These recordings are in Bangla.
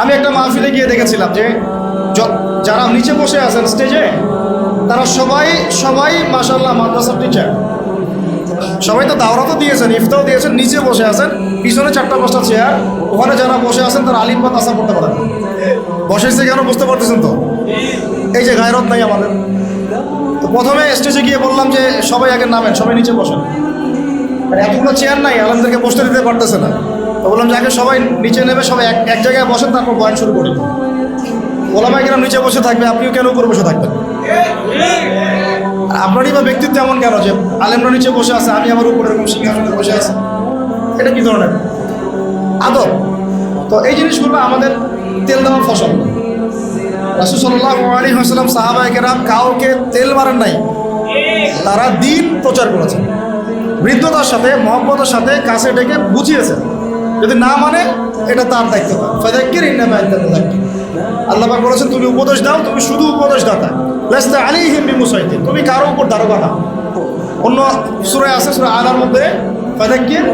আমি একটা মাহফিলে গিয়ে দেখেছিলাম যে যারা নিচে বসে আছেন স্টেজে তারা সবাই সবাই মাসাল্লাহ মাদ্রাসার টিচার সবাই তো দাওরাতও দিয়েছেন ইফতাও দিয়েছেন, নিচে বসে আছেন, পিছনে চারটা পাঁচটা চেয়ার ওখানে যারা বসে আছেন তারা আলিম বা তাসা পড়তে পারেন। বসেছে কেন বুঝতে পারতেছেন তো? এই যে গায়রত নাই আমাদের। তো প্রথমে স্টেজে গিয়ে বললাম যে সবাই আগে নামেন, সবাই নিচে বসেন। আর এতগুলো চেয়ার নাই, আলমদেরকে বসতে দিতে পারতেছে না। তো বললাম যে আগে সবাই নিচে নেবে, সবাই এক এক জায়গায় বসেন, তারপর বয়ান শুরু করি। ওলামাই কেন নিচে বসে থাকবে, আপনিও কেন উপরে বসে থাকবেন? আপনারই বা ব্যক্তিত্ব এমন কেন যে আলেমরা নিচে বসে আছে, আমি আমার উপরে এরকম সিংহাসনে বসে আছি? এটা কি ধরনের? আদব। তো এই জিনিসগুলো আমাদের তেল দেওয়া ফসল। রাসুল সাল্লাহ আলী হাসলাম কাউকে তেল মারেন নাই। তারা দিন প্রচার করেছেন। বৃদ্ধতার সাথে, মহব্বতের সাথে কাছে ডেকে বুঝিয়েছেন। যদি না মানে এটা তার দায়িত্ব। ফাদাক্কির আল্লাহ বলেছেন, তুমি উপদেশ দাও, তুমি শুধু উপদেশ দাতা লাস্তা আলাইহিম বিমুসাইতির তুমি কারও উপর দারোগা না। অন্য সূরা আছে, সূরা আলার মধ্যে ফাদাক্কির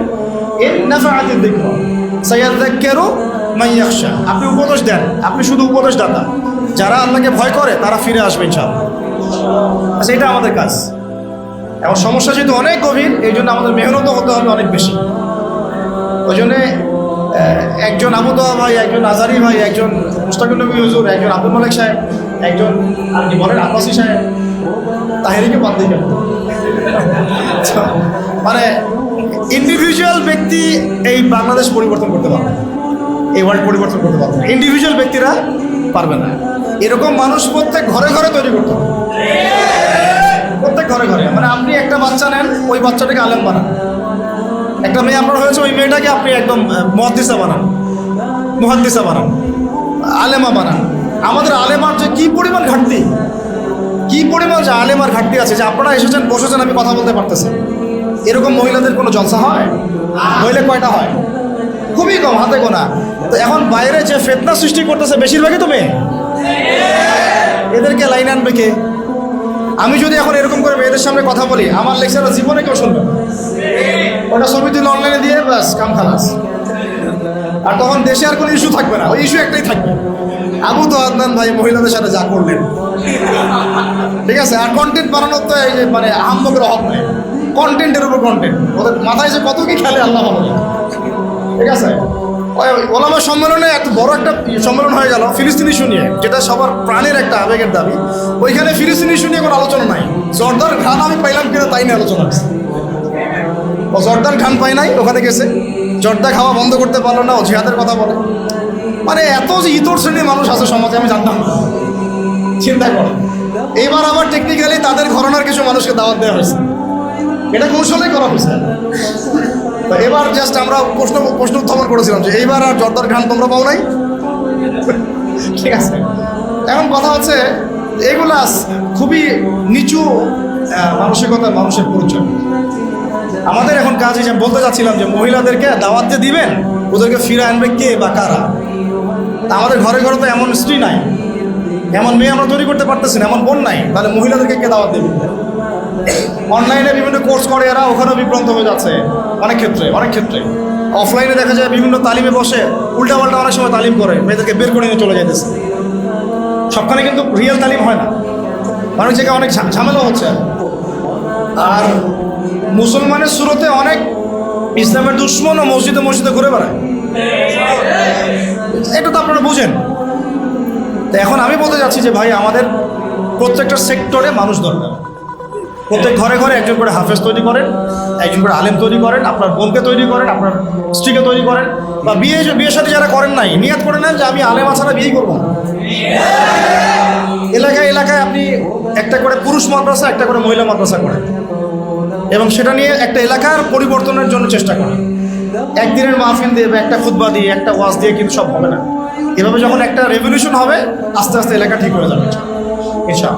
আপনি উপদেশ দেন, আপনি শুধু উপদেশ দাতা যারা আল্লাহকে ভয় করে, তারা ফিরে আসবে ইনশাআল্লাহ। আচ্ছা এটা আমাদের কাজ। এবং সমস্যা যেহেতু অনেক গভীর, এই জন্য আমাদের মেহনতও হতে হবে অনেক বেশি। ওই জন্যে একজন আবুদা ভাই, একজন আজারি ভাই, একজন মুস্তাকুল নবী হুজুর, একজন আব্দুল মালিক সাহেব, একজন আপনি বলেন আব্বাসী সাহেব। তাহেরিকে বাদ দিয়ে মানে ইন্ডিভিজুয়াল ব্যক্তি এই বাংলাদেশ পরিবর্তন করতে পারবে। এই ওয়ার্ল্ড পরিবর্তন করতে পারবে ইন্ডিভিজুয়াল ব্যক্তিরা পারবে না। এরকম মানুষ প্রত্যেক ঘরে ঘরে তৈরি করতে প্রত্যেক ঘরে ঘরে। মানে আপনি একটা বাচ্চা নেন, ওই বাচ্চাটাকে আলেম বানান। একটা মেয়ে আপনার হয়েছে, ওই মেয়েটাকে আপনি একদম মহাদিসা বানান। মুহাদ্দিসা বানান। আলেমা বানান। আমাদের আলেমার যে কি পরিমাণ ঘাটতি? কি পরিমাণ যে আলেমার ঘাটতি আছে যে আপনারা এসেছেন, বসেছেন, আমি কথা বলতে পারতেছেন এরকম মহিলাদের কোনো জলসা হয়? মহিলা কয়টা হয়? খুবই কম, হাতে গোনা। তো এখন বাইরে যে ফেতনা সৃষ্টি করতেছে, বেশিরভাগই তো মেয়ে। এদেরকে লাইন আনবে কে? আমি যদি এখন এরকম করে মেয়েদের সামনে কথা বলি, আমার লেকচারটা জীবনে কেউ শুনবে ওটা ছবি তুলে অনলাইনে দিয়ে ব্যাস, কাম খালাস। আর তখন দেশে আর কোনো ইস্যু থাকবে না, ওই ইস্যু একটাই থাকবে। আবু তো আদনান ভাই মহিলাদের সাথে যা করলেন। ঠিক আছে? আর কন্টেন্ট বানানোর তো এই যে মানে আহম্মকের অভাব নেই। কন্টেন্টের উপর কন্টেন্ট ওদের মাথায় যে কত কি খেলে, আল্লাহ ঠিক আছে? ওলামা সম্মেলনে এত বড় একটা সম্মেলন হয়ে গেল, ফিলিস্তিনি শুনিয়ে যেটা সবার প্রাণের একটা আবেগের দাবি। ওইখানে ফিলিস্তিনি শুনিয়ে কোনো আলোচনা নাই। জর্দার ঘান আমি পাইলাম কিনা তাই নিয়ে আলোচনা হচ্ছে ও জর্দার ঘান পাই নাই, ওখানে গেছে। জর্দা খাওয়া বন্ধ করতে পারল না, ও জিহাদের কথা বলে। মানে এত যে ইতর শ্রেণির মানুষ আছে সমাজে, আমি জানতাম না। চিন্তা করো। এইবার আবার টেকনিক্যালি তাদের ঘরানার কিছু মানুষকে দাওয়াত দেওয়া হয়েছে। এটা কৌশলেই করা হয়েছে। তো এবার জাস্ট আমরা প্রশ্ন প্রশ্ন উত্থাপন করেছিলাম যে এইবার আর জর্দার ঘান তোমরা পাও নাই? ঠিক আছে। এখন কথা হচ্ছে এগুলা খুবই নিচু মানসিকতার মানুষের পরিচয়। আমাদের এখন কাজ হিসেবে বলতে চাচ্ছিলাম যে মহিলাদেরকে দাওয়াত যে দিবেন, ওদেরকে ফিরে আনবে কে বা কারা? আমাদের ঘরে ঘরে তো এমন স্ত্রী নাই। এমন মেয়ে আমরা তৈরি করতে পারতেছি না, এমন বোন নাই। তাহলে মহিলাদেরকে কে দাওয়াত দেবে? অনলাইনে বিভিন্ন কোর্স করে, এরা ওখানেও বিভ্রান্ত হয়ে যাচ্ছে। অনেক ক্ষেত্রে অনেক ক্ষেত্রে। অফলাইনে দেখা যায় বিভিন্ন তালিমে বসে, উল্টাপাল্টা অনেক সময় তালিম করে, মেয়েদেরকে বের করে নিয়ে চলে যাইতেছে। সবখানে কিন্তু রিয়েল তালিম হয় না। অনেক জায়গায় অনেক ঝামেলা হচ্ছে। আর মুসলমানের শুরুতে অনেক ইসলামের দুশ্মন ও মসজিদে মসজিদে ঘুরে বেড়ায়। এটা তো আপনারা বুঝেন। তো এখন আমি বলতে যাচ্ছি যে ভাই, আমাদের প্রত্যেকটা সেক্টরে মানুষ দরকার। প্রত্যেক ঘরে ঘরে একজন করে হাফেজ তৈরি করেন, একজন করে আলেম তৈরি করেন, আপনার বোনকে তৈরি করেন, আপনার স্ত্রীকে তৈরি করেন, বা বিয়ে বিয়ের সাথে যারা করেন নাই, নিয়াত করে নেন যে আমি আলেম ছাড়া বিয়েই করব এলাকায় এলাকায় আপনি একটা করে পুরুষ মাদ্রাসা, একটা করে মহিলা মাদ্রাসা করেন। এবং সেটা নিয়ে একটা এলাকার পরিবর্তনের জন্য চেষ্টা করেন। একদিনের মাহফিল দিয়ে বা একটা খুতবা দিয়ে, একটা ওয়াজ দিয়ে কিন্তু সব হবে না। এভাবে যখন একটা রেভলিউশন হবে, আস্তে আস্তে এলাকা ঠিক হয়ে যাবে এসব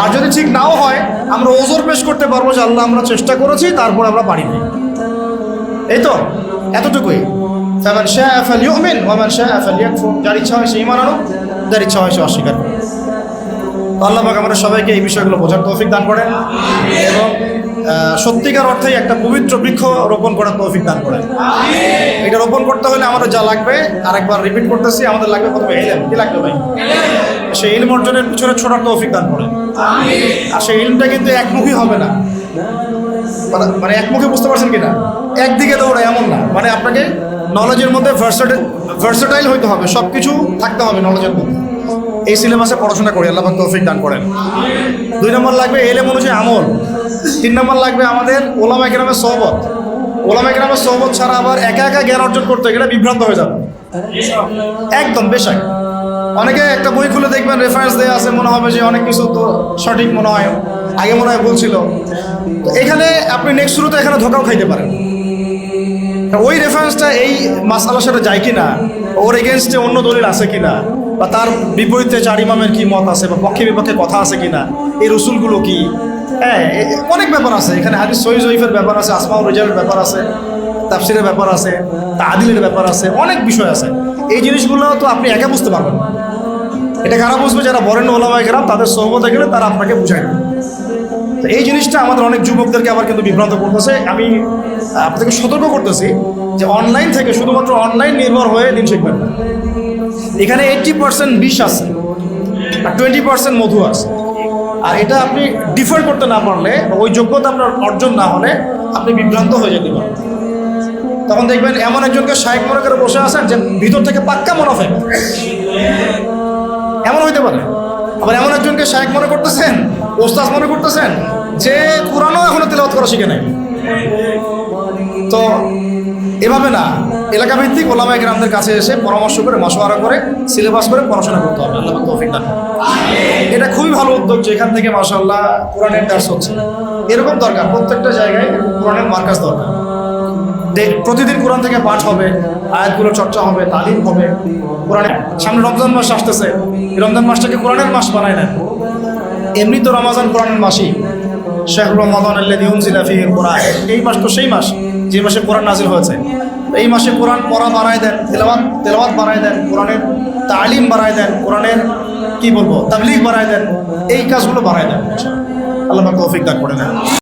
আর যদি ঠিক নাও হয়, আমরা ওজোর পেশ করতে পারব যে আল্লাহ আমরা চেষ্টা করেছি, তারপর আমরা পারিনি এই তো, এতটুকুই। ফামান ইউমিন ফালইউমিন ওয়া আফ শাআ ফালইয়াকফুর যার ইচ্ছা হয় সে ইমান আনো যার ইচ্ছা হয় সে অস্বীকার করুক। তো আল্লাহ পাক আমাদের সবাইকে এই বিষয়গুলো বোঝার তৌফিক দান করেন এবং সত্যিকার অর্থেই একটা পবিত্র বৃক্ষ রোপণ করার তৌফিক দান করেন। এটা রোপণ করতে হলে আমাদের যা লাগবে, আরেকবার রিপিট করতেছি, আমাদের লাগবে প্রথমে এলেম কি লাগবে ভাই? সেই ইলম অর্জনের পিছনে ছোটার তৌফিক দান করেন। আর সেই ইলমটা কিন্তু একমুখী হবে না। মানে- মানে একমুখী বুঝতে পারছেন কিনা? একদিকে দৌড়ে এমন না। মানে আপনাকে নলেজের মধ্যে ভার্সেটাইল হইতে হবে। সব কিছু থাকতে হবে নলেজের মধ্যে। এই সিলেবাসে পড়াশোনা করি, আল্লাহ তৌফিক দান করেন। দুই নম্বর লাগবে এলেম অনুযায়ী আমল। তিন নম্বর লাগবে আমাদের ওলামা গ্রামের সহবত। ওলামা গ্রামের সহবত ছাড়া আবার একা একা জ্ঞান অর্জন করতে গেলে বিভ্রান্ত হয়ে যাবে। একদম, বেশাক। অনেকে একটা বই খুলে দেখবেন রেফারেন্স দেওয়া আছে, মনে হবে যে অনেক কিছু তো সঠিক মনে হয়, আগে মনে হয় বলছিল এখানে আপনি নেক্সট শুরুতে এখানে ধোকাও খাইতে পারেন। ওই রেফারেন্সটা এই মাসালার সাথে যায় কিনা, ওর এগেনস্টে অন্য দলিল আছে কিনা বা তার বিপরীতে চার ইমামের কি মত আছে বা পক্ষে বিপক্ষে কথা আছে কিনা? এই রসুলগুলো কি? হ্যাঁ অনেক ব্যাপার আছে। এখানে হাদিস সহি জয়ীফের ব্যাপার আছে আসমাউল রোজারের ব্যাপার আছে, তাফসিরের ব্যাপার আছে তাদিলের ব্যাপার আছে, অনেক বিষয় আছে। এই জিনিসগুলো তো আপনি একা বুঝতে পারবেন এটা কারা বুঝবে? যারা বরেণ্য ওলামায় গেলাম তাদের সহমতে গেলে তারা আপনাকে বুঝায় তো এই জিনিসটা আমাদের অনেক যুবকদেরকে আবার কিন্তু বিভ্রান্ত করতেছে। আমি আপনাদেরকে সতর্ক করতেছি যে অনলাইন থেকে শুধুমাত্র অনলাইন নির্ভর হয়ে দিন শিখবেন না। এখানে এইটটি পার্সেন্ট বিষ আছে আর টোয়েন্টি পার্সেন্ট মধু আছে। আর এটা আপনি ডিফার করতে না পারলে ওই যোগ্যতা আপনার অর্জন না হলে আপনি বিভ্রান্ত হয়ে যেতে পারেন। তখন দেখবেন এমন একজনকে শায়েক মনে করে বসে আছেন যে ভিতর থেকে পাক্কা মনোফেক। এমন হইতে পারে। আবার এমন একজনকে শায়েক মনে করতেছেন ওস্তাজ মনে করতেছেন, যে কোরআনও এখনও তেলাওয়াত করা শিখে নাই। তো এভাবে না এলাকা ভিত্তিক ওলামায় গ্রামদের কাছে এসে পরামর্শ করে, মশওয়ারা করে, সিলেবাস করে পড়াশোনা করতে হবে। আল্লাহ তৌফিক দান এটা খুবই ভালো উদ্যোগ যে এখান থেকে মাসাল্লাহ কোরআনের দাস হচ্ছে। এরকম দরকার, প্রত্যেকটা জায়গায় কোরআনের মার্কাজ দরকার। প্রতিদিন কোরআন থেকে পাঠ হবে, আয়াতগুলো চর্চা হবে, তালিম হবে। কোরআনের সামনে রমজান মাস আসতেছে রমজান মাসটাকে কোরআনের মাস বানায় নেন। এমনি তো রমাজান কোরআনের মাসই। শেখ রমাদান আল্লাযী উনজিলা ফীহিল কোরআন এই মাস তো সেই মাস, যে মাসে কোরআন নাজিল হয়েছে। এই মাসে কোরআন পড়া বাড়ায় দেন, তেলাওয়াত তেলাওয়াত বাড়ায় দেন, কোরআনের তালিম বাড়ায় দেন, কোরআনের, কি বলব, তাবলিগ বাড়ায় দেন, এই কাজগুলো বাড়ায় দেন আল্লাহ তৌফিক দান করে দেন।